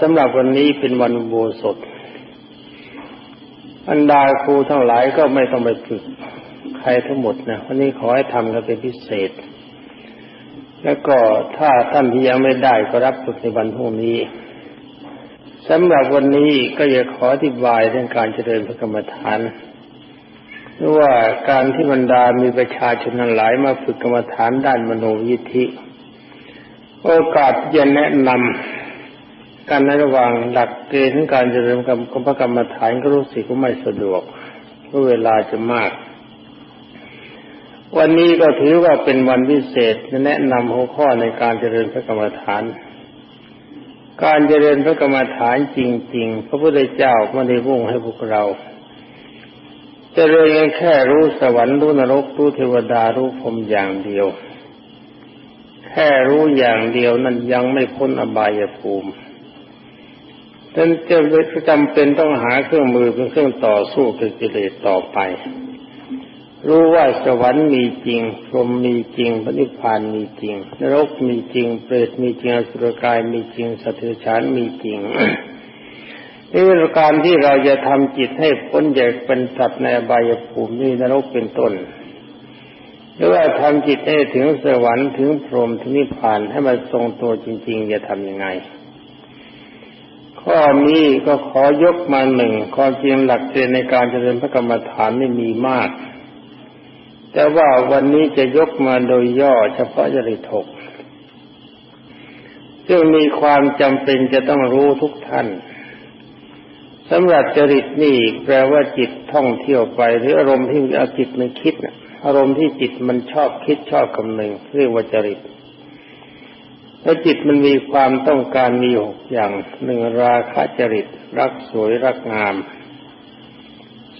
สำหรับวันนี้เป็นวันโบสถอันดาครูทั้งหลายก็ไม่ต้องไปฝึกใครทั้งหมดนะวันนี้ขอให้ทำกันเป็นพิเศษ แล้วก็ถ้าท่านที่ยังไม่ได้ก็รับฝึกในวันพรุ่งนี้สำหรับวันนี้ก็จะขออธิบายเรื่องการเจริญพระกรรมฐานว่าการที่บรรดามีประชาชนหลายมาฝึกกรรมฐานด้านมโนวิธิ โอกาสจะแนะนำ การในระหว่างหลักเกณฑ์ของการเจริญกรรมพระกรรมฐานก็รู้สึกว่าไม่สะดวกเพราะเวลาจะมาก วันนี้ก็ถือว่าเป็นวันพิเศษแนะนำหัวข้อในการเจริญพระกรรมฐาน การเจริญพระกรรมฐานจริง ๆ พระพุทธเจ้าไม่ได้วุ่งให้พวกเราจเจริญแค่รู้สวรรค์รู้นรกรู้เทวดารู้พรมอย่างเดียว แค่รู้อย่างเดียวนั้นยังไม่พ้นอบายภูมิ นั้นจะจำเป็นต้องหาเครื่องมือเป็นเครื่องต่อสู้กับกิเลสต่อไป รู้ว่าสวรรค์มีจริงพรหมมีจริงพระนิพพานมีจริง นรกมีจริง เปรตมีจริงอสุรกายมีจริงสัตว์เดรัจฉานมีจริงนี่การที่เราจะทำจิตให้พ้นจากเป็นสัตว์ในบายภูมินี่นรกเป็นต้นหรือว่าทำจิตให้ถึงสวรรค์ถึงพรหมถึงนิพพานให้มันทรงตัวจริง ๆ จะทำยังไง ข้อนี้ก็ขอยกมาหนึ่งความจริงหลักเกณฑ์ในการเจริญพระกรรมฐานไม่มีมาก แต่ว่าวันนี้จะยกมาโดยย่อเฉพาะจริตกซึ่งมีความจำเป็นจะต้องรู้ทุกท่านสำหรับจริตนี่แปลว่าจิตท่องเที่ยวไปหรืออารมณ์ที่เอาจิตมันคิดอารมณ์ที่จิตมันชอบคิดชอบคำนึงเรียกว่าจริต ถ้าจิตมันมีความต้องการมีหกอย่างหนึ่งราคะจริต รักสวยรักงาม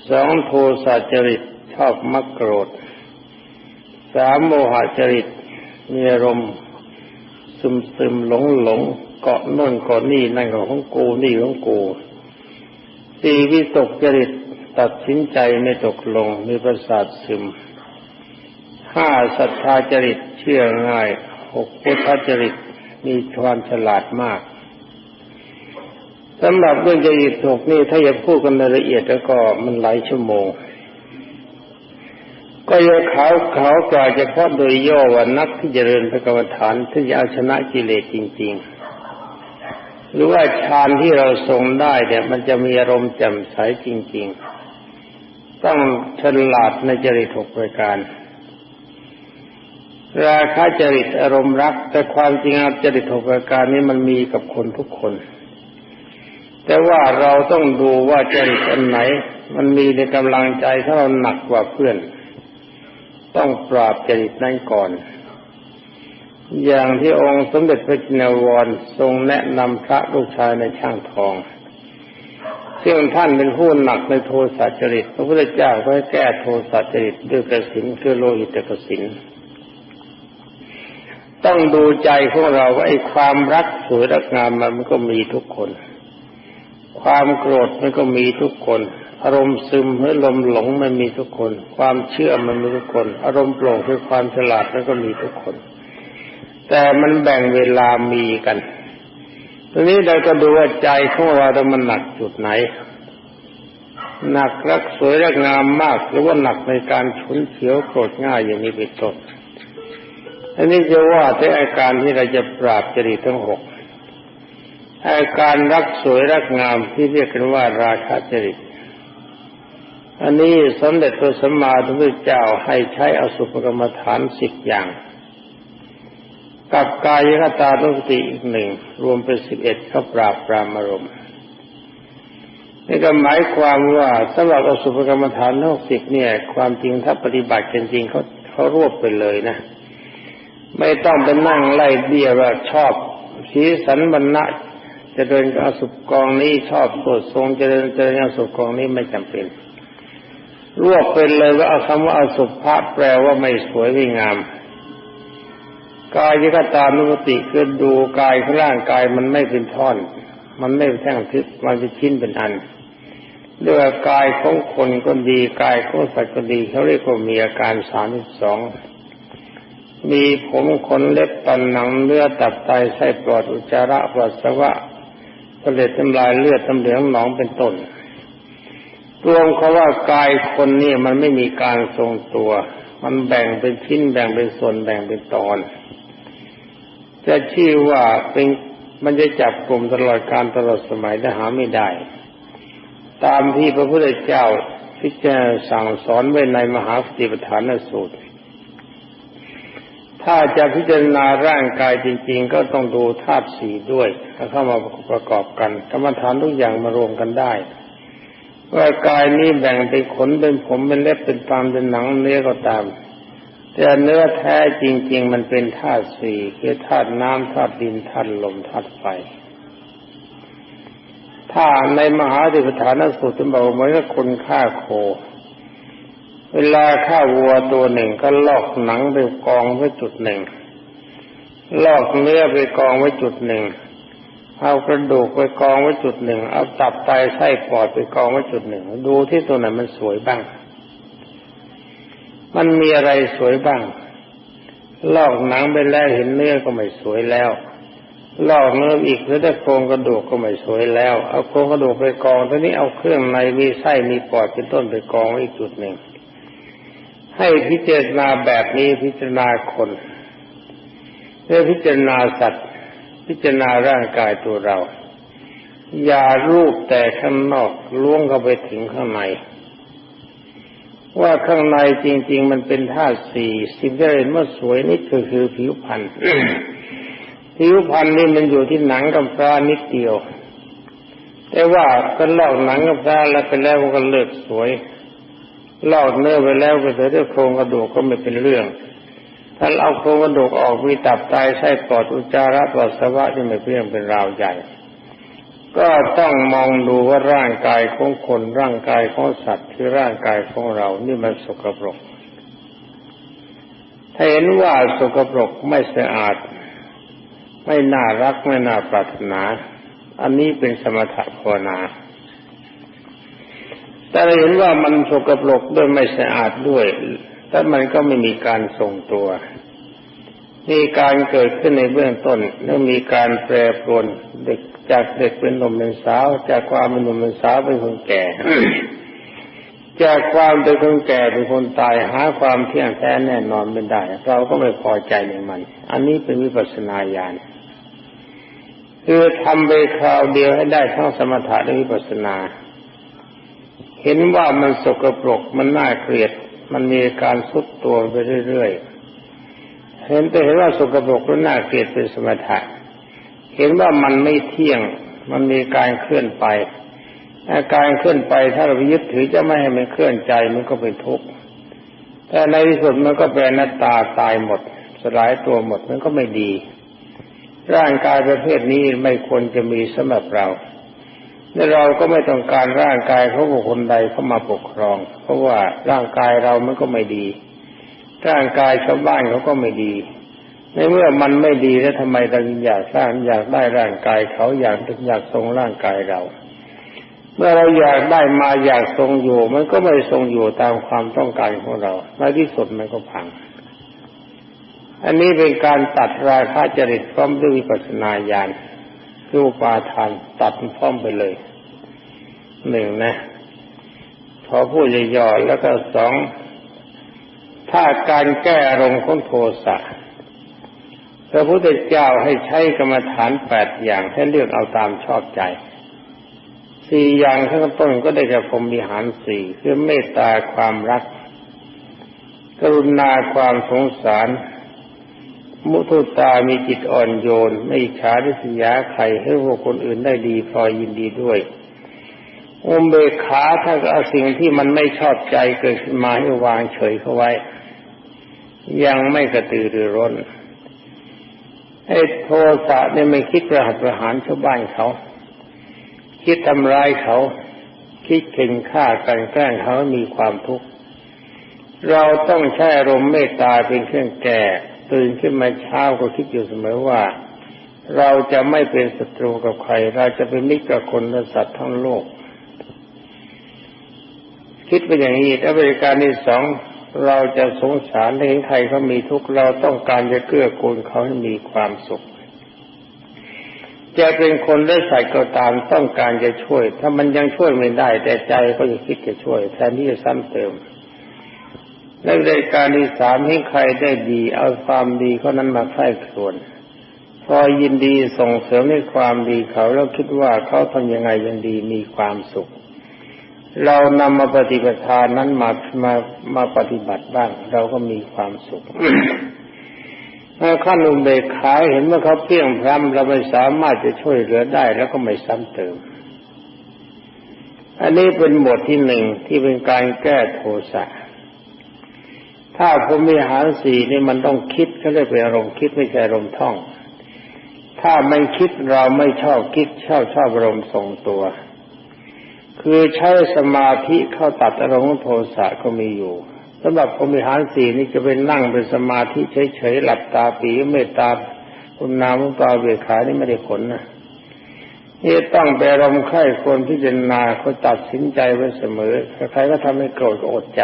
สองโทสะจริตชอบมักโกรธสามโมหจริตมีอารมณ์ซึมซึมหลงหลงเกาะน่นเกาะนี่นั่นของกูนี่ของกูสี่วิตกจริตตัดสินใจไม่ตกลงมีประสาทซึมห้าศรัทธาจริตเชื่อง่ายหกพุทธจริต มีความฉลาดมากสำหรับเรื่องจริตหกนี่ถ้าจะพูดกันในละเอียดแล้วก็มันหลายชั่วโมง ก็ยังเขาเขากล่าวเฉพาะโดยย่อว่านักที่จเจริญพระกรรมฐานที่จะเอาชนะกิเลสจริง ๆ หรือว่าฌานที่เราทรงได้เนี่ยมันจะมีอารมณ์แจ่มใสจริง ๆ ต้องฉลาดในจริตหกประการ ราคะจริตอารมณ์รัก แต่ความจริงจริตหกประการนี้มันมีกับคนทุกคน แต่ว่าเราต้องดูว่าจริตอันไหน มันมีในกำลังใจถ้าเราหนักกว่าเพื่อน ต้องปราบจริตนั้นก่อน อย่างที่องค์สมเด็จพระจินวรทรงแนะนำพระลูกชายในช่างทอง ซึ่งท่านเป็นผู้หนักในโทสะจริตพระพุทธเจ้าก็ให้แก้โทสะจริตด้วยกระสินคือโลหิตกระสิน ต้องดูใจของเราว่าไอ้ความรักสวยรักงามมันก็มีทุกคน ความโกรธมันก็มีทุกคนอารมณ์ซึมหรือลมหลงมันมีทุกคน ความเชื่อมันมีทุกคน อารมณ์โปร่งคือความฉลาดมันก็มีทุกคน แต่มันแบ่งเวลามีกันทีนี้เราก็ดูว่าใจของเราแต่มันหนักจุดไหน หนักรักสวยรักงามมาก หรือว่าหนักในการฉุนเฉียวโกรธง่ายอย่างนี้เป็นต้น อันนี้จะว่าแต่อาการที่เราจะปราบจริตทั้งหกอาการรักสวยรักงามที่เรียกกันว่าราคะจริต อันนี้สมเด็จพระสัมมาสัมพุทธเจ้าให้ใช้อสุภกรรมฐานสิบอย่าง กับกายคตาตุสติอีกหนึ่งรวมเป็นสิบเอ็ดเขาปราบปรามอารมณ์นี่ก็หมายความว่าสำหรับอสุภกรรมฐานทั้งสิบเนี่ย ความจริงถ้าปฏิบัติจริงเขาเขารวบไปเลยนะ ไม่ต้องไปนั่งไล่เบี้ยว่าชอบสีสันบรรณะจะเดินอสุกองนี้ชอบสดทรงจะเดินเจริญอสุกองนี้ไม่จำเป็น รวบเป็นเลยว่าเอาคำว่าอสุภะแปลว่าไม่สวยไม่งามกายยกตานุสติคือดูกายของร่างกายมันไม่เป็นท่อน มันไม่เป็นแท่งทิพย์มันเป็นชิ้นเป็นอันด้วยกายของคนก็ดีกายของสัตว์ก็ดีเขาเรียกว่ามีอาการสามสิบสอง มีผมขนเล็บตันหนังเนื้อตับไตไส้ปลอดอุจจาระปัสสาวะเสลดน้ำลายเลือดน้ำเหลืองหนองเป็นต้นรวมเขาว่ากายคนนี่มันไม่มีการทรงตัว มันแบ่งเป็นชิ้นแบ่งเป็นส่วนแบ่งเป็นตอน จะชื่อว่าเป็นมันจะจับกลุ่มตลอดการตลอดสมัยได้หาไม่ได้ ตามที่พระพุทธเจ้าพิจารณาสั่งสอนไว้ในมหาสติปัฏฐานสูตร ถ้าจะพิจารณาร่างกายจริง ๆ ก็ต้องดูธาตุสี่ด้วยถ้าเข้ามาประกอบกันกรรมฐานทุกอย่างมารวมกันได้ว่ากายนี้แบ่งเป็นขนเป็นผมเป็นเล็บเป็นตามเป็นหนังเนื้อก็ตาม แต่เนื้อแท้จริง ๆ มันเป็นธาตุสี่คือธาตุน้ำธาตุดินธาตุลมธาตุไฟถ้าในมหาดิปฐานสูตรบอกเหมือนกับคนฆ่าโค เวลาฆ่าวัวตัวหนึ่งก็ลอกหนังไปกองไว้จุดหนึ่ง ลอกเนื้อไปกองไว้จุดหนึ่ง เอากระดูกไปกองไว้จุดหนึ่ง เอาตับไตไส้ปอดไปกองไว้จุดหนึ่ง ดูที่ตัวไหนมันสวยบ้าง มันมีอะไรสวยบ้าง ลอกหนังไปแล้วเห็นเนื้อก็ไม่สวยแล้วลอกเนื้ออีกแล้วได้โครงกระดูกก็ไม่สวยแล้ว เอาโครงกระดูกไปกองทีนี้เอาเครื่องในมีไส้มีปอดเป็นต้นไปกองไว้อีกจุดหนึ่ง ให้พิจารณาแบบนี้พิจารณาคนเพื่อพิจารณาสัตว์ พิจารณาร่างกายตัวเรา อย่ารูปแต่ข้างนอกล้วงเข้าไปถึงข้างในว่าข้างในจริง ๆ มันเป็นธาตุสี่สิ่งที่เห็นว่าสวยนี่คือคือผิวพรรณผิวพรรณนี่มันอยู่ที่หนังกับปลานิดเดียว แต่ว่าก็ลอกหนังกับปลาแล้วไปแล้วก็เลิกสวย ลอกเนื้อไปแล้วก็เสียโครงกระดูกก็ไม่เป็นเรื่อง ถ้าเอาโครงกระดูกออกมีตับไตไส้ปอดอุจจาระปัสสาวะที่ไม่เพียงเป็นราวใหญ่ ก็ต้องมองดูว่าร่างกายของคนร่างกายของสัตว์คือร่างกายของเรานี่มันสกปรก ถ้าเห็นว่าสกปรกไม่สะอาด ไม่น่ารักไม่น่าปรารถนา อันนี้เป็นสมถะภาวนา แต่เราเห็นว่ามันสกปรกด้วยไม่สะอาดด้วยแต่มันก็ไม่มีการทรงตัวมีการเกิดขึ้นในเบื้องต้นแล้วมีการแปรปรวนเด็กจากเด็กเป็นหนุ่มเป็นสาว จากความเป็นหนุ่มเป็นสาวเป็นคนแก่จากความเป็นคนแก่เป็นคนตายหาความเที่ยงแท้แน่นอนไม่ได้ เราก็ไม่พอใจในมัน อันนี้เป็นวิปัสสนาญาณคือทำไปคราวเดียวให้ได้ทั้งสมถะและวิปัสสนา เห็นว่ามันสกปรกมันน่าเกลียด มันมีการสุดตัวไปเรื่อยๆ เห็นแต่เห็นว่าสกปรกและน่าเกลียดเป็นสมถะเห็นว่ามันไม่เที่ยง มันมีการเคลื่อนไปอาการเคลื่อนไปถ้าเรายึดถือจะไม่ให้มันเคลื่อนใจมันก็เป็นทุกข์แต่ในที่สุดมันก็เป็นหนัตตาตายหมด สลายตัวหมดมันก็ไม่ดี ร่างกายประเภทนี้ไม่ควรจะมีสำหรับเรา และเราก็ไม่ต้องการร่างกายเขาบุคคลใดเข้ามาปกครอง เพราะว่าร่างกายเรามันก็ไม่ดี ร่างกายชาวบ้านเขาก็ไม่ดี ในเมื่อมันไม่ดีแล้วทำไมเราอยากสร้างอยากได้ร่างกายเขาอยากอยากทรงร่างกายเรา เมื่อเราอยากได้มาอยากทรงอยู่ มันก็ไม่ทรงอยู่ตามความต้องการของเราในที่สุดมันก็พัง อันนี้เป็นการตัดราคะจริตพร้อมด้วยวิปัสสนาญาณ คืออุปาทานตัดพร้อมไปเลยหนึ่งนะ พอพูดย่อๆแล้วก็สองถ้าการแก้อารมณ์ของโทสะพระพุทธเจ้าให้ใช้กรรมฐานแปดอย่างให้เลือกเอาตามชอบใจสี่อย่างข้างต้นก็ได้แก่พรมวิหารสี่คือเมตตาความรัก กรุณาความสงสาร มุทุตามีจิตอ่อนโยน ไม่ฉาดิสยาใครให้พวกคนอื่นได้ดีพอยินดีด้วยอุเบกขาถ้าเอาสิ่งที่มันไม่ชอบใจเกิดขึ้นมาให้วางเฉยเข้าไว้ ยังไม่กระตือรือร้นไอ้โทสะเนี่ยไม่คิดประหัตประหารชาวบ้านเขา คิดทำร้ายเขา คิดเข่งฆ่ากันแกล้งเขามีความทุกข์เราต้องใช้อารมณ์เมตตาเป็นเครื่องแก่ ตื่นขึ้นมาเช้าก็คิดอยู่เสมอว่า เราจะไม่เป็นศัตรูกับใคร เราจะเป็นมิตรกับคนและสัตว์ทั้งโลก คิดไปอย่างนี้แล้วบริการที่สองเราจะสงสารเห็นใครเขามีทุกข์เราต้องการจะเกื้อกูลเขาให้มีความสุขจะเป็นคนได้ใส่ก็ตามต้องการจะช่วย ถ้ามันยังช่วยไม่ได้ แต่ใจก็จะคิดจะช่วยแทนที่จะซ้ำเติม ในรายการที่สามให้ใครได้ดี เอาความดีเขานั้นมาใคร่ครวญพอยินดีส่งเสริมในความดีเขาแล้วคิดว่าเขาทำยังไงยังดีมีความสุข เรานำมาปฏิบัติทานนั้นมามามาปฏิบัติบ้าง เราก็มีความสุขถ้าขั้นอุเบกขาเห็นว่าเขาเพี้ยงพร้ำเราไม่สามารถจะช่วยเหลือได้แล้วก็ไม่ซ้ำเติม อันนี้เป็นบทที่หนึ่งที่เป็นการแก้โทสะ ถ้าผมมีหารสี่นี่มันต้องคิดเขาเรียกเป็นอารมณ์คิดไม่ใช่อารมณ์ท่อง ถ้าไม่คิดเราไม่ชอบคิดชอบชอบอารมณ์ทรงตัว คือใช้สมาธิเข้าตัดอารมณ์โทสะก็มีอยู่สำหรับพรมิหารสี่นี่จะเป็นนั่งเป็นสมาธิเฉยๆหลับตาปีเมตตาคุณนามุตาเบขานี่ไม่ได้ผลนะนี่ต้องไปรมไข่คนพิจารณาเขาตัดสินใจไว้เสมอใครก็ทำให้โกรธก็อดใจ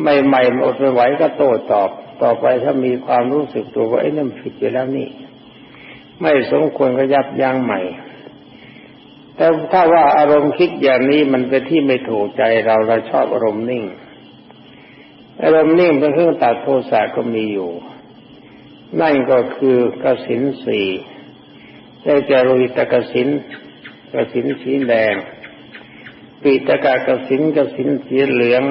ใหม่อดไม่ไหวก็โต้ตอบ ต่อไปถ้ามีความรู้สึกตัวว่าไอ้นั่นผิดไปแล้วนี่ ไม่สมควรก็ยับยั้งใหม่ แต่ถ้าว่าอารมณ์คิดอย่างนี้มันเป็นที่ไม่ถูกใจเราเราชอบอารมณ์นิ่ง อารมณ์นิ่งเป็นเครื่องตัดโทสะก็มีอยู่ นั่นก็คือกสินสี่ได้จารุิตกสินกสินสีแดงปีตกากสินกสินสีเหลือง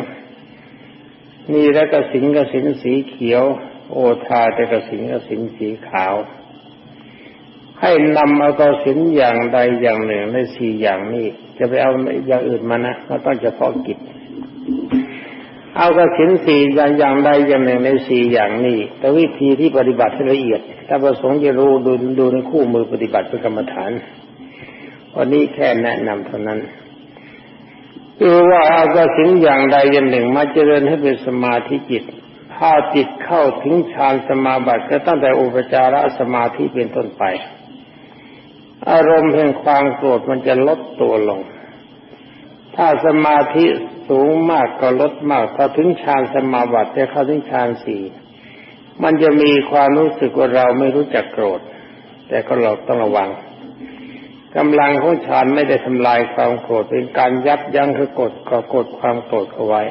นี่แล้วก็สิงกสินสีเขียว โอทาแต่กสินกสินสีขาว ให้นำเอากสินอย่างใดอย่างหนึ่งในสี่อย่างนี้ จะไปเอาอย่างอื่นมานะเราต้องเฉพาะกิจ เอากสินสี่อย่างอย่างใดอย่างหนึ่งในสี่อย่างนี้ แต่วิธีที่ปฏิบัติละเอียด ถ้าประสงค์จะรู้ดูดูในคู่มือปฏิบัติเป็นกรรมฐานวันนี้แค่แนะนำเท่านั้น คือว่าเอากสินอย่างใดอย่างหนึ่งมาเจริญให้เป็นสมาธิจิต ถ้าจิตเข้าถึงฌานสมาบัติก็ตั้งแต่อุปจารสมาธิเป็นต้นไป อารมณ์แห่งความโกรธมันจะลดตัวลง ถ้าสมาธิสูงมากก็ลดมากพอถึงฌานสมาบัติจะเข้าถึงฌานสี่มันจะมีความรู้สึกว่าเราไม่รู้จักโกรธ แต่ก็เราต้องระวัง กำลังของฌานไม่ได้ทำลายความโกรธเป็นการยับยั้งคือกดก็กดความโกรธเอาไว้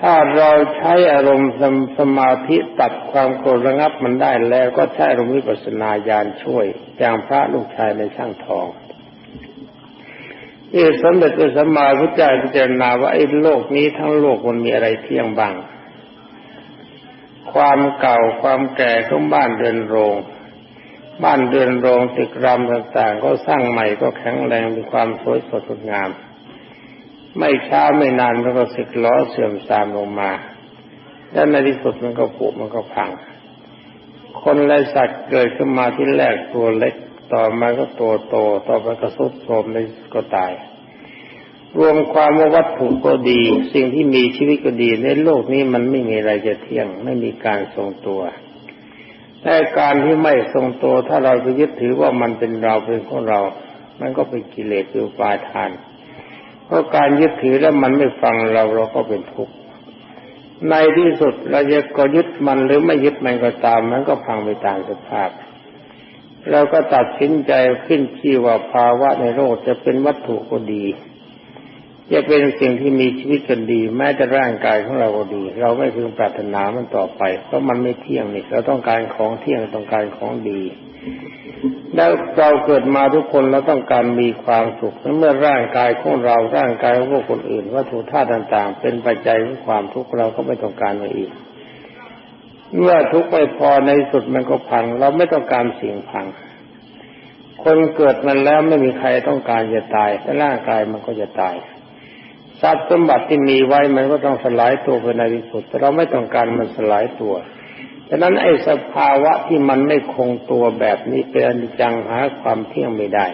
ถ้าเราใช้อารมณ์สสมาธิตัดความโกรธระงับมันได้แล้วก็ใช้อารมณ์วิปัสสนาญาณช่วย อย่างพระลูกชายในช่างทองที่สมเด็จพระสัมมาพุทธเจ้าพิจารณาว่าไอ้โลกนี้ทั้งโลกมันมีอะไรเที่ยงบ้าง ความเก่าความแก่ของบ้านเดินโรง บ้านเรือนโรงตึกรามต่างๆ ก็สร้างใหม่ก็แข็งแรงมีความสวยสดงดงาม ไม่ช้าไม่นานมันก็สึกล้อเสื่อมทรามลงมาแล้วในที่สุดมันก็ผุมันก็พัง คนและสัตว์เกิดขึ้นมาที่แรกตัวเล็ก ต่อมาก็ตัวโต ต่อไปก็สุดโทรมในก็ตาย รวมความว่าวัตถุก็ดี สิ่งที่มีชีวิตก็ดี ในโลกนี้มันไม่มีอะไรจะเที่ยง ไม่มีการทรงตัว แต่การที่ไม่ทรงตัวถ้าเราไปยึดถือว่ามันเป็นเราเป็นของเรา มันก็เป็นกิเลสคือปาทาน เพราะการยึดถือแล้วมันไม่ฟังเราเราก็เป็นทุกข์ ในที่สุดเราจะก็ยึดมันหรือไม่ยึดมันก็ตาม มันก็พังไปตามสภาพ เราก็ตัดสินใจขึ้นที่ว่าภาวะในโลกจะเป็นวัตถุก็ดี จะเป็นสิ่งที่มีชีวิตกันดี แม้แต่ร่างกายของเราก็ดี เราไม่พึงปรารถนามันต่อไป เพราะมันไม่เที่ยงนี่เราต้องการของเที่ยงต้องการของดีแล้วเราเกิดมาทุกคนเราต้องการมีความสุขเมื่อร่างกายของเราร่างกายของพวกคนอื่นวัตถุธาตุต่าง ๆ เป็นปัจจัยของความทุกข์เราก็ไม่ต้องการมาอีก เมื่อทุกข์ไม่พอในสุดมันก็พัง เราไม่ต้องการสิ่งพัง คนเกิดมันแล้วไม่มีใครต้องการจะตายแต่ร่างกายมันก็จะตาย ทรัพย์สมบัติที่มีไว้มันก็ต้องสลายตัวไปในที่สุดแต่เราไม่ต้องการมันสลายตัวฉะนั้นไอ้สภาวะที่มันไม่คงตัวแบบนี้เป็นอนิจจังหาความเที่ยงไม่ได้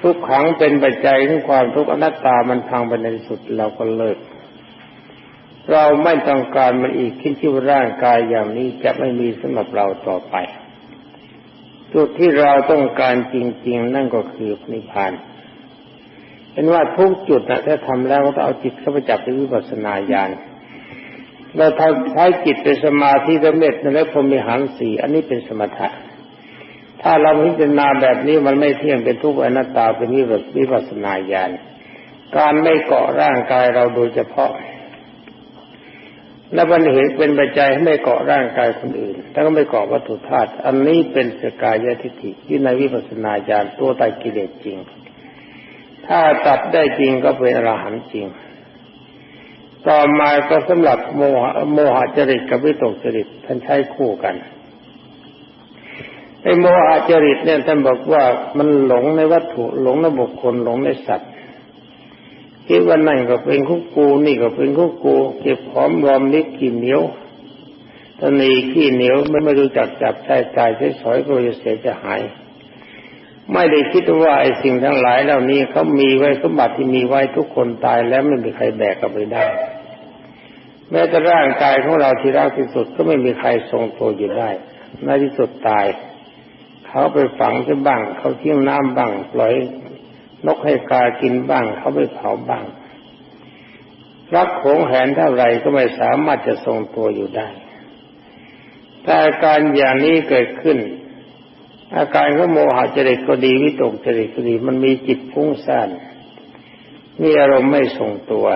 ทุกขังเป็นปัจจัยของความทุกข์อนัตตามันพังไปในที่สุดเราก็เลิก เราไม่ต้องการมันอีกคิดที่ร่างกายอย่างนี้จะไม่มีสำหรับเราต่อไปจุดที่เราต้องการจริง ๆ นั่นก็คือนิพพาน เป็นว่าทุกจุดนะถ้าทำแล้วก็ต้องเอาจิตเข้าไปจับในวิปัสสนาญาณเราทำใช้จิตเป็นสมาธิสำเร็จแล้วพรมีหันสีอันนี้เป็นสมถะ ถ้าเราพิจารณาแบบนี้มันไม่เที่ยงเป็นทุกข์อนัตตาเป็นวิปัสสนาญาณการไม่เกาะร่างกายเราโดยเฉพาะ และมันเหตุเป็นปัจจัยให้ไม่เกาะร่างกายคนอื่นถ้าก็ไม่เกาะวัตถุธาตุอันนี้เป็นสกายทิฏฐิที่ในวิปัสสนาญาณตัวตายกิเลสจริง ถ้าตัดได้จริงก็เป็นอรหันต์จริง ต่อมาก็สำหรับโมหะโมหะจริตกับวิตกจริตท่านใช้คู่กันไอ้โมหะจริตเนี่ยท่านบอกว่ามันหลงในวัตถุหลงในบุคคลหลงในสัตว์คิดว่านั่นก็เป็นคุกกูนี่ก็เป็นคุกกู เก็บหอมรอมนิดกี่เหนียวตนีขี้เหนียวไม่ไม่รู้จักจับใช้ใจใช้สอยก็จะเสียจะหาย ไม่ได้คิดว่าไอ้สิ่งทั้งหลายเหล่านี้เขามีไว้สมบัติที่มีไว้ทุกคนตายแล้วไม่มีใครแบกกลับไปได้ แม้แต่ร่างกายของเราที่รักที่สุดก็ไม่มีใครทรงตัวอยู่ได้ในที่สุดตายเขาไปฝังที่บ้างเขาเที่ยงน้ำบ้างปล่อยนกให้กากินบ้าง เขาไปเผาบ้างรักโขงแหนเท่าไรก็ไม่สามารถจะทรงตัวอยู่ได้แต่อาการอย่างนี้เกิดขึ้น อาการของโมหะจริตก็ดีวิตกจริตก็ดี มันมีจิตฟุ้งซ่านมีอารมณ์ไม่ทรงตัว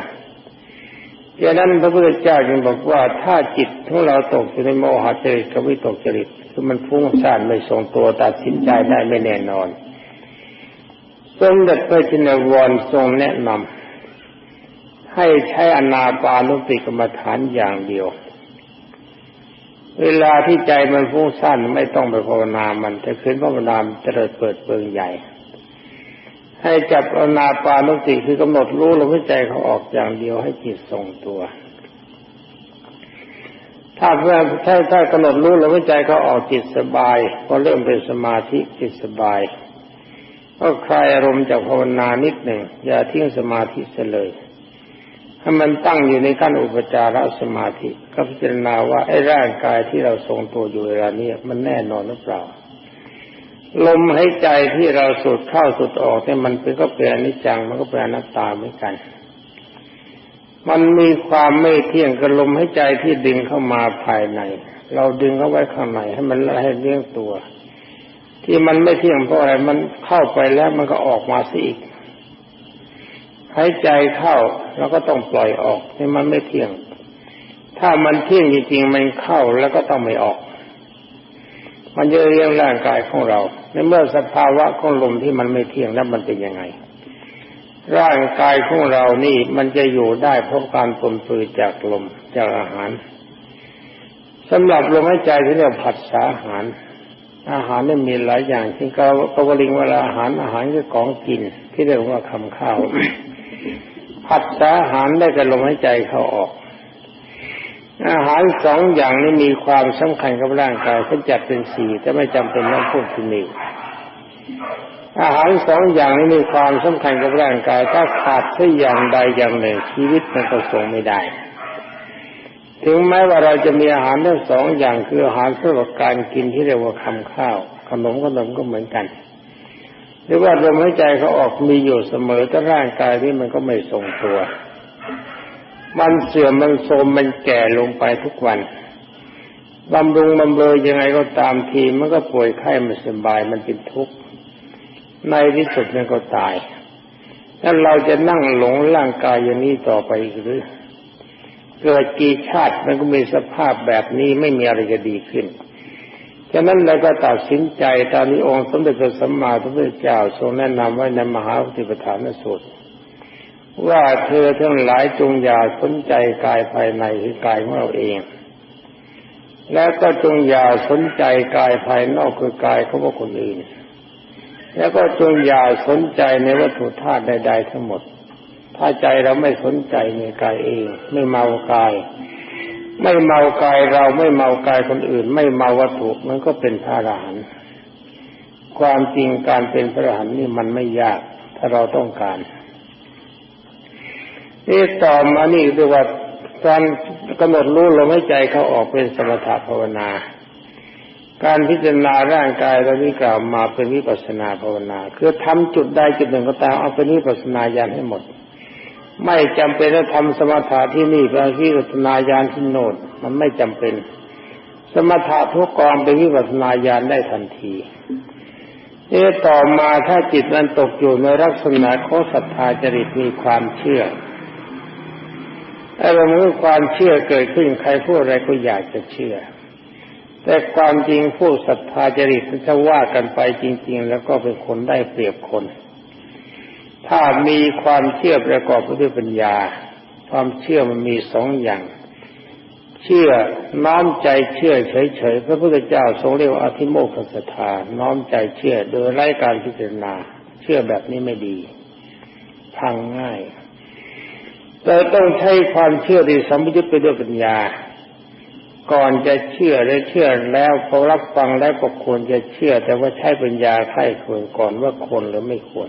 ดังนั้นพระพุทธเจ้าจึงบอกว่าถ้าจิตของเราตกอยู่ในโมหะจริตกับวิตกจริตคือมันฟุ้งซ่านไม่ทรงตัวตัดสินใจได้ไม่แน่นอนสมเด็จพระจินวรทรงแนะนำให้ใช้อนาปานุติกรรมฐานอย่างเดียว เวลาที่ใจมันฟุ้งซ่านไม่ต้องไปภาวนามันแต่คืนภาวนาจะเริดเปิดเปิงใหญ่ ให้จับอนาปานุติคือกำหนดรู้ลมหายใจเขาออกอย่างเดียวให้จิตทรงตัว ถ้าเพื่อถ้าถ้ากำหนดรู้ลมหายใจเขาออกจิตสบายก็เริ่มเป็นสมาธิจิตสบายก็คลายอารมณ์จากภาวนานิดหนึ่งอย่าทิ้งสมาธิเสียเลย ให้มันตั้งอยู่ในขั้นอุปจารสมาธิ ก็พิจารณาว่าไอ้ร่างกายที่เราทรงตัวอยู่เวลานี้มันแน่นอนหรือเปล่า ลมหายใจที่เราสูดเข้าสูดออกเนี่ยมันเป็นก็เป็นอนิจจังมันก็เป็นอนัตตาเหมือนกัน มันมีความไม่เที่ยงกับลมหายใจที่ดึงเข้ามาภายใน เราดึงเข้าไว้ข้างในให้มันให้เลี้ยงตัว ที่มันไม่เที่ยงเพราะอะไรมันเข้าไปแล้วมันก็ออกมาสิอีก หายใจเข้าแล้วก็ต้องปล่อยออกนี่มันไม่เที่ยง ถ้ามันเที่ยงจริงๆมันเข้าแล้วก็ต้องไม่ออก มันจะเรียงร่างกายของเรา ในเมื่อสภาวะของลมที่มันไม่เที่ยงแล้วมันเป็นยังไง ร่างกายของเรานี่มันจะอยู่ได้เพราะการปนปื้อจากลมจากอาหารสำหรับลมหายใจที่เรียกผัสสาอาหาร อาหารนี่มีหลายอย่างที่กกวลิงเวลาอาหารอาหารคือของกินที่เรียกว่าคำข้าว ผัสสาอาหารได้กับลมหายใจเข้าออก อาหารสองอย่างนี้มีความสำคัญกับร่างกายเขาจัดเป็นสี่แต่ไม่จำเป็นต้องพูดที่นี่อาหารสองอย่างนี้มีความสำคัญกับร่างกาย ถ้าขาดสักอย่างใดอย่างหนึ่ง ชีวิตมันก็ส่งไม่ได้ ถึงแม้ว่าเราจะมีอาหารทั้งสองอย่างคืออาหารสำหรับการกินที่เรียกว่าคำข้าว ขนมขนมก็เหมือนกัน หรือว่าลมหายใจเขาออกมีอยู่เสมอแต่ร่างกายที่มันก็ไม่ทรงตัว มันเสื่อมมันโทรมมันแก่ลงไปทุกวันบำรุงบำเรอยังไงก็ตามทีมันก็ป่วยไข้ไม่สบายมันเป็นทุกข์ในที่สุดมันก็ตายแล้วเราจะนั่งหลงร่างกายอย่างนี้ต่อไปหรือเกิดกี่ชาติมันก็มีสภาพแบบนี้ไม่มีอะไรจะดีขึ้น ฉะนั้นเราก็ตัดสินใจตามนี้องค์สมเด็จพระสัมมาสัมพุทธเจ้าทรงแนะนำไว้ในมหาปฏิปทานสูตรว่าเธอทั้งหลายจงอย่าสนใจกายภายในคือกายของเราเอง แล้วก็จงอย่าสนใจกายภายนอกคือกายของคนอื่น แล้วก็จงอย่าสนใจในวัตถุธาตุใด ๆ ทั้งหมด ถ้าใจเราไม่สนใจในกายเอง ไม่เมากาย ไม่เมากายเราไม่เมากายคนอื่น ไม่เมาวัตถุมันก็เป็นพระอรหันต์ความจริงการเป็นพระอรหันต์นี่มันไม่ยากถ้าเราต้องการนี่ต่อมานี่เรียกว่าการกำหนดรู้ลมหายใจเขาออกเป็นสมถภาวนา การพิจารณาร่างกายเราที่กล่าวมาเป็นวิปัสนาภาวนา คือทำจุดใดจุดหนึ่งก็ตามเอาเป็นวิปัสนาญาณให้หมด ไม่จำเป็นต้องทำสมาธิที่นี่เป็นวิปัสนาญาณที่โนดมันไม่จำเป็น สมถะทุกกองเป็นวิปัสนาญาณได้ทันทีนี่ต่อมาถ้าจิตนั้นตกอยู่ในลักษณะของศรัทธาจริตมีความเชื่อถ้เมื่อความเชื่อเกิดขึ้นใครพูดอะไรก็อยากจะเชื่อ แต่ความจริงผู้ศรัทธาจริตถ้าว่ากันไปจริง ๆ แล้วก็เป็นคนได้เปรียบคน ถ้ามีความเชื่อประกอบไปด้วยปัญญา ความเชื่อมันมีสองอย่าง เชื่อน้อมใจเชื่อเฉยๆพระพุทธเจ้าทรงเรียกว่าอธิโมกขศรัทธาน้อมใจเชื่อโดยไร้การพิจารณา เชื่อแบบนี้ไม่ดี พังง่ายเราต้องใช้ความเชื่อที่สัมยุญไปด้วยปัญญา ก่อนจะเชื่อได้เชื่อแล้วพอรับฟังแล้วก็ควรจะเชื่อ แต่ว่าใช้ปัญญาไข้ควรก่อนว่าควรหรือไม่ควร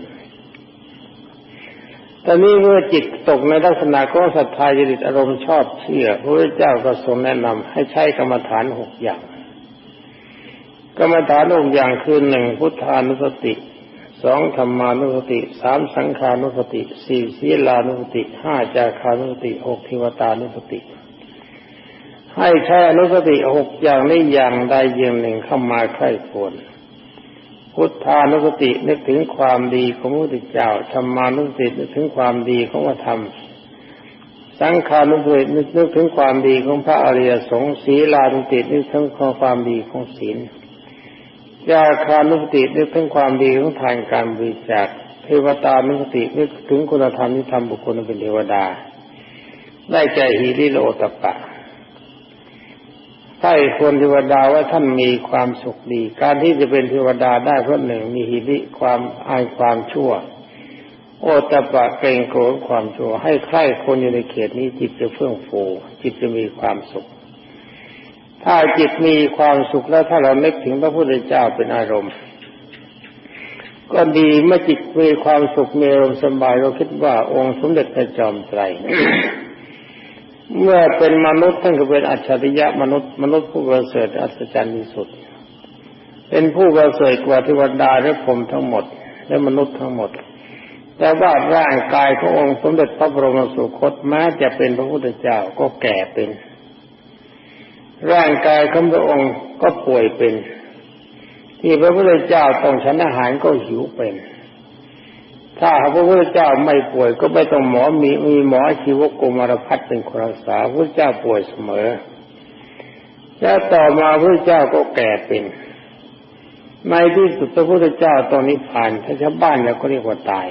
ตอนนี้เมื่อจิตตกในลักษณะของศรัทธาจริตอารมณ์ชอบเชื่อพระเจ้าก็ทรงแนะนำให้ใช้กรรมฐานหกอย่าง กรรมฐานหกอย่างคือหนึ่งพุทธานุสติสองธรรมานุสติสามสังขานุสติสี่ศีลานุสติห้าจาคานุสติหกทิวตานุสติ ให้ใช้อนุสติหกอย่างนี้อย่างใดอย่างหนึ่งเข้ามาใคร่ควร พุทธานุสตินึกถึงความดีของพระพุทธเจ้าธรรมานุสตินึกถึงความดีของพระธรรม สังขานุสตินึกถึงความดีของพระอริยสงฆ์ศีลานุสตินึกถึงความดีของศีลยาคานุสตินึกถึงความดีของทานการบริจาคเทวตานุสตินึกถึงคุณธรรมที่ทำบุคคลเป็นเทวดา ได้ใจหิริโลตปะ ใช่คนเทวดาว่าท่านมีความสุขดี การที่จะเป็นเทวดาได้เพราะหนึ่งมีหิริความอายความชั่ว โอตปะเกรงโกรธความชั่ว ให้ใคร่คนอยู่ในเขตนี้จิตจะเฟื่องฟูจิตจะมีความสุข ถ้าจิตมีความสุขแล้วถ้าเรานึกถึงพระพุทธเจ้าเป็นอารมณ์ ก็ดีเมื่อจิตมีความสุขมีอารมณ์สบายเราคิดว่าองค์สมเด็จพระจอมไตร เมื่อเป็นมนุษย์ท่านก็เป็นอัจฉริยะมนุษย์มนุษย์ผู้ประเสริฐอัศจรรย์ที่สุด เป็นผู้ประเสริฐกว่าเทวดาและพรมทั้งหมด และมนุษย์ทั้งหมด แต่ว่าร่างกายขององค์สมเด็จพระบรมสุคตแม้จะเป็นพระพุทธเจ้าก็แก่เป็น ร่างกายของพระองค์ก็ป่วยเป็น ที่พระพุทธเจ้าต้องฉันอาหารก็หิวเป็น ถ้าพระพุทธเจ้าไม่ป่วยก็ไม่ต้องหมอมีมีหมอชีวกรมารพัฒเป็นคนรักษาพระเจ้าป่วยเสมอ แล้วต่อมาพระเจ้าก็แก่เป็นในที่สุดพระพุทธเจ้าตอนนี้ผ่านถ้าชาวบ้านแล้วก็เรียกว่าตาย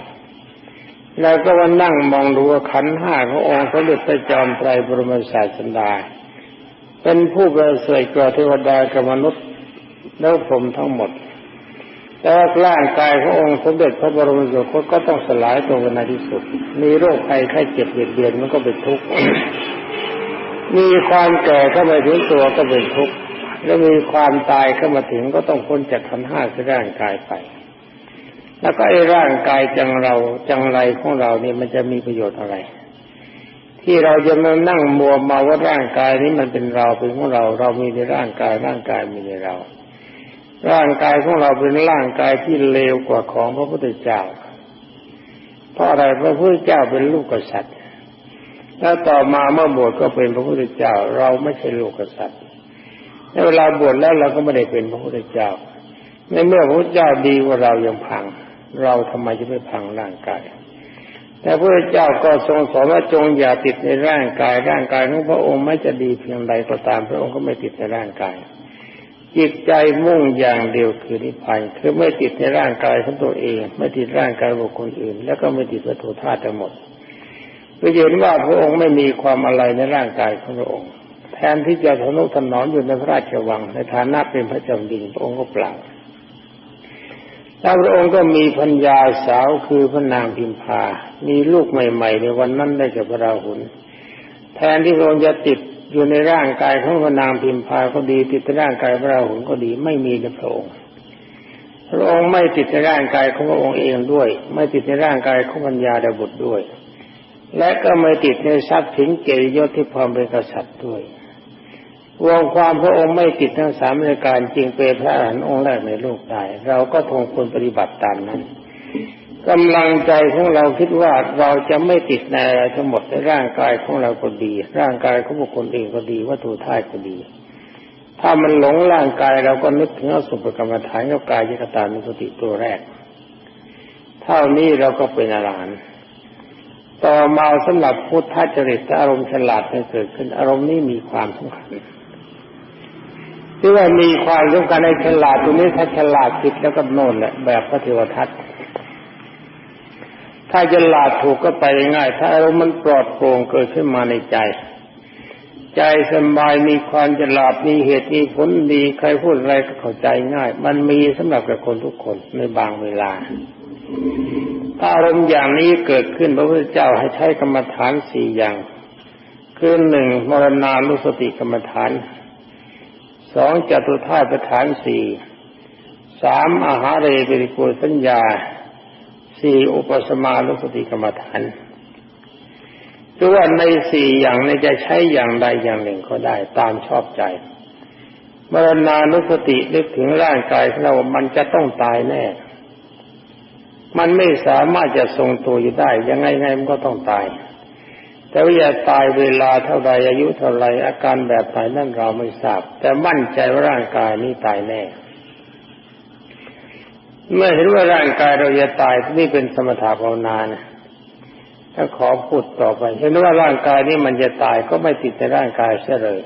แล้วก็วันนั่งมองดูขันห้าขององค์พระเดชพระจอมไตรบรมศาสดาเป็นผู้ประเสริฐกว่าเทวดากับมนุษย์แล้วผมทั้งหมด แต่ร่างกายขององค์สมเด็จพระบรมสุคตก็ต้องสลายตัวในที่สุด มีโรคภัยไข้เจ็บเบียดเบียนมันก็เป็นทุกข์ มีความแก่เข้ามาถึงตัวก็เป็นทุกข์ แล้วมีความตายเข้ามาถึงก็ต้องพ้นจากขันห้าที่ร่างกายไป แล้วก็ไอ้ร่างกายจังเราจังไรของเราเนี่ยมันจะมีประโยชน์อะไร ที่เราจะมานั่งมัวมาว่าร่างกายนี้มันเป็นเราเป็นของเรา เรามีในร่างกายร่างกายมีในเรา ร่างกายของเราเป็นร่างกายที่เลวกว่าของพระพุทธเจ้า เพราะอะไรพระพุทธเจ้าเป็นลูกกษัตริย์ แล้วต่อมาเมื่อบวชก็เป็นพระพุทธเจ้า เราไม่ใช่ลูกกษัตริย์ในเวลาบวชแล้วเราก็ไม่ได้เป็นพระพุทธเจ้า ในเมื่อพระพุทธเจ้าดีกว่าเรายังพัง เราทำไมจะไม่พังร่างกาย แต่พระเจ้าก็ทรงสอนว่าจงอย่าติดในร่างกาย ร่างกายของพระองค์ไม่จะดีเพียงใดก็ตามพระองค์ก็ไม่ติดในร่างกาย จิตใจมุ่งอย่างเดียวคือนิพพานคือไม่ติดในร่างกายของตัวเอง ไม่ติดร่างกายบุคคลอื่น แล้วก็ไม่ติดวัตถุธาตุทั้งหมดเพื่อเห็นว่าพระองค์ไม่มีความอะไรในร่างกายของพระองค์ แทนที่จะทนุถนอมอยู่ในพระราชวัง ในฐานะเป็นพระเจ้าดินพระองค์ก็เปล่าแล้วพระองค์ก็มีพัญญาสาวคือพระนางพิมพา มีลูกใหม่ ๆ ในวันนั้นได้กับพระราหุลแทนที่พระองค์จะติด อยู่ในร่างกายของพระนางพิมพาก็ดี ติดในร่างกายพระราหุลก็ดีไม่มีในพระองค์พระองค์ไม่ติดในร่างกายของพระองค์เองด้วย ไม่ติดในร่างกายของพัญญาดาบุตรด้วย และก็ไม่ติดในทรัพย์สินเกียรติยศที่พร้อมเป็นกษัตริย์ด้วยวงความพระองค์ไม่ติดทั้งสามรายการจริงเป็นพระอรหันต์องค์แรกในโลกได้ เราก็ทงควรปฏิบัติตามนั้น กำลังใจของเราคิดว่าเราจะไม่ติดในอะไรทั้งหมดในร่างกายของเราก็ดี ร่างกายของบุคคลเองก็ดีวัตถุธาตุก็ดี ถ้ามันหลงร่างกายเราก็นึกถึงอสุภกรรมฐานกับกายยคตานุสติตัวแรก เท่านี้เราก็เป็นอรหันต์ต่อมาสำหรับพุทธจริตอารมณ์ฉลาดที่เกิดขึ้น อารมณ์นี้มีความสำคัญที่ว่ามีความสำคัญในฉลาดตรงนี้ถ้าฉลาดผิดแล้วก็โน่นแหละแบบพระเทวทัต ถ้าฉลาดถูกก็ไปง่าย ถ้าอารมณ์มันปลอดโปร่งเกิดขึ้นมาในใจ ใจสบายมีความฉลาดมีเหตุมีผลดีใครพูดอะไรก็เข้าใจง่าย มันมีสำหรับกับคนทุกคนในบางเวลา ถ้าอารมณ์อย่างนี้เกิดขึ้นพระพุทธเจ้าให้ใช้กรรมฐานสี่อย่าง คือหนึ่งมรณานุสติกรรมฐานสองจตุธาตุฐานสี่สามอาหารเรปิริโกสัญญา สี่อุปสมานุสติกรรมฐานหรือว่าในสี่อย่างในจะใช้อย่างใดอย่างหนึ่งก็ได้ตามชอบใจมรณานุสตินึกถึงร่างกายของเรา มันจะต้องตายแน่ มันไม่สามารถจะทรงตัวอยู่ได้ ยังไงไงมันก็ต้องตาย แต่ว่าจะตายเวลาเท่าไรอายุเท่าไรอาการแบบไหนนั่นเราไม่ทราบ แต่มั่นใจว่าร่างกายนี้ตายแน่ เมื่อเห็นว่าร่างกายเราจะตายนี่เป็นสมถะภาวนานะถ้าขอพูดต่อไป เห็นว่าร่างกายนี้มันจะตายก็ไม่ติดในร่างกายเสียเลย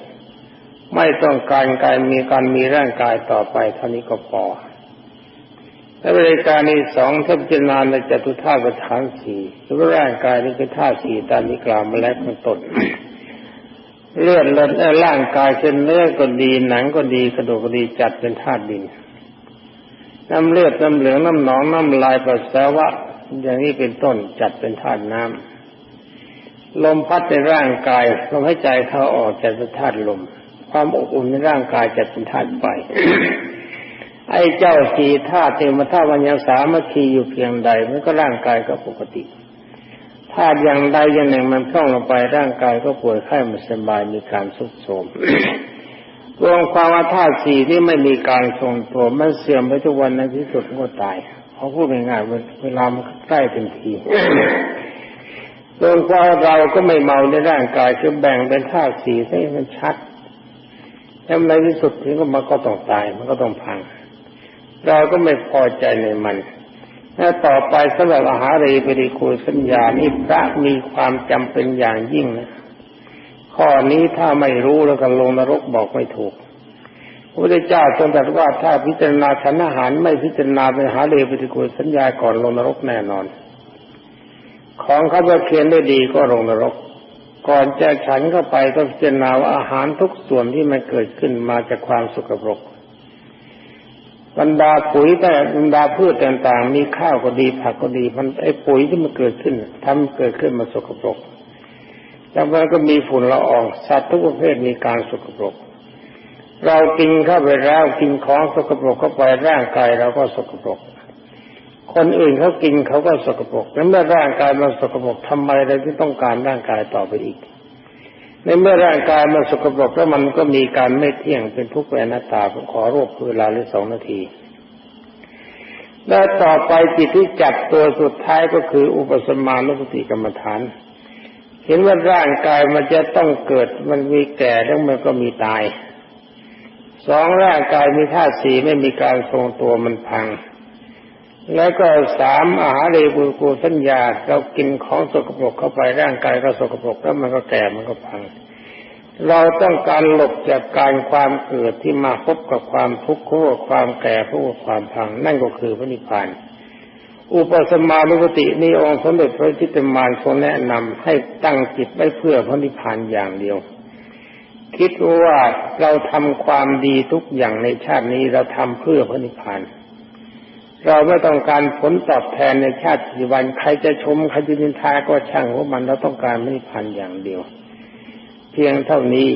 ไม่ต้องการกายมีการมีร่างกายต่อไปเท่านี้ก็พอและบริการนี้สองท่านพิจารณาในจตุธาตุประธานสี่คือร่างกายนี้เป็นธาตุสี่ตามที่กล่าวมาแล้วข้างต้นเลือดเลือดร่างกายเช่นเนื้อก็ดีหนังก็ดีกระดูกก็ดีจัดเป็นธาตุดิน น้ำเลือดน้ำเหลืองน้ำหนองน้ำลายปัสสาวะ อย่างนี้เป็นต้นจัดเป็นธาตุน้ำลมพัดในร่างกายลมหายใจเข้าออกจัดเป็นธาตุลม ความอบอุ่นในร่างกายจัดเป็นธาตุไฟไอ้เจ้าสีธาตุเทมธาตุวันยังสามัคคีอยู่เพียงใดมันก็ร่างกายก็ปกติธาตุอย่างใดอย่างหนึ่งมันพร่องลงไปร่างกายก็ป่วยไข้ไม่สบายมีการสุดโทรม รวมความว่าธาตุสี่ที่ไม่มีการทรงตัวมันเสื่อมไปทุกวันในที่สุดก็ตายเขาพูดง่ายๆเวลามันใกล้เป็นทีรวมความเราก็ไม่เมาในร่างกายคือแบ่งเป็นธาตุสี่ให้มันชัดแล้วในที่สุดถึงก็มันก็ต้องตาย มันก็ต้องพัง เราก็ไม่พอใจในมันถ้าต่อไปสำหรับอาหารเรปริคูสัญญานี่พระมีความจำเป็นอย่างยิ่งนะ ข้อนี้ถ้าไม่รู้แล้วก็ลงนรกบอกไม่ถูกพระพุทธเจ้าทรงตรัสว่าถ้าพิจารณาฉันอาหารไม่พิจารณาเป็นหาเลปฏิกูลสัญญาก่อนลงนรกแน่นอน ของเขาจะเขียนได้ดีก็ลงนรก ก่อนจะฉันเข้าไปก็พิจารณาว่าอาหารทุกส่วนที่มันเกิดขึ้นมาจากความสุกปรกบรรดาปุ๋ยแต่บรรดาพืชต่างๆ มีข้าวก็ดีผักก็ดี มันไอ้ปุ๋ยที่มันเกิดขึ้นทำเกิดขึ้นมาสกปรก จากนั้นก็มีฝุ่นละอองสัตว์ทุกประเภทมีการสกปรก เรากินเข้าไปแล้วกินของสกปรกเข้าไปร่างกายเราก็สกปรก คนอื่นเขากินเขาก็สกปรกแล้วเมื่อร่างกายมันสกปรกทำไมเราที่ต้องการร่างกายต่อไปอีก ในเมื่อร่างกายมันสกปรกแล้วมันก็มีการไม่เที่ยงเป็นทุกข์เป็นหน้าตาผมขอรวบเวลาหรือสองนาทีและต่อไปจิตที่จับตัวสุดท้ายก็คืออุปสมานุสติกรรมฐาน เห็นว่าร่างกายมันจะต้องเกิดมันมีแก่แล้วมันก็มีตาย สองร่างกายมีธาตุสี่ไม่มีการทรงตัวมันพัง แล้วก็สามอาหารเรบุกูสัญญาเรากินของสกปรกเข้าไปร่างกายก็สกปรกแล้วมันก็แก่มันก็พัง เราต้องการหลบจากการความเกิดที่มาพบกับความทุกข์คู่ความแก่คู่ความพัง นั่นก็คือพระนิพพาน อุปสมานุปตินี้องค์สมเด็จพระจิตมานทรงแนะนำให้ตั้งจิตไว้เพื่อพระนิพพานอย่างเดียว คิดว่าเราทำความดีทุกอย่างในชาตินี้เราทำเพื่อพระนิพพานเราไม่ต้องการผลตอบแทนในชาติปัจจุบันใครจะชมใครจะนินทาก็ช่างว่ามันเราต้องการพระนิพพานอย่างเดียว เพียงเท่านี้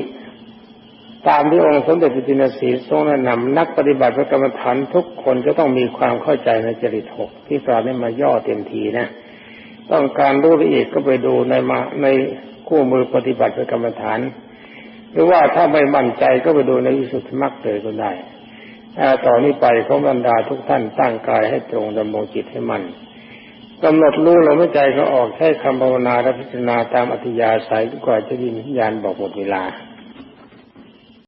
ตามที่องค์สมเด็จพระจินสีทรงแนะนำนักปฏิบัติพระกรรมฐานทุกคนจะต้องมีความเข้าใจในจริตหกที่กล่าวนี้มาย่อเต็มทีนะ ต้องการรู้ละเอียดก็ไปดูในมาในคู่มือปฏิบัติพระกรรมฐาน หรือว่าถ้าไม่มั่นใจก็ไปดูในวิสุทธิมรรคเลยก็ได้ต่อนนี้ไปเขาบรรดาทุกท่านตั้งกายให้ตรงดำรงจิตให้มันกำหนดรู้ลมหายใจก็ออกใช้คำภาวนาและพิจารณาตามอัธยาศัยกว่าจะยินญาณบอกหมดเวลา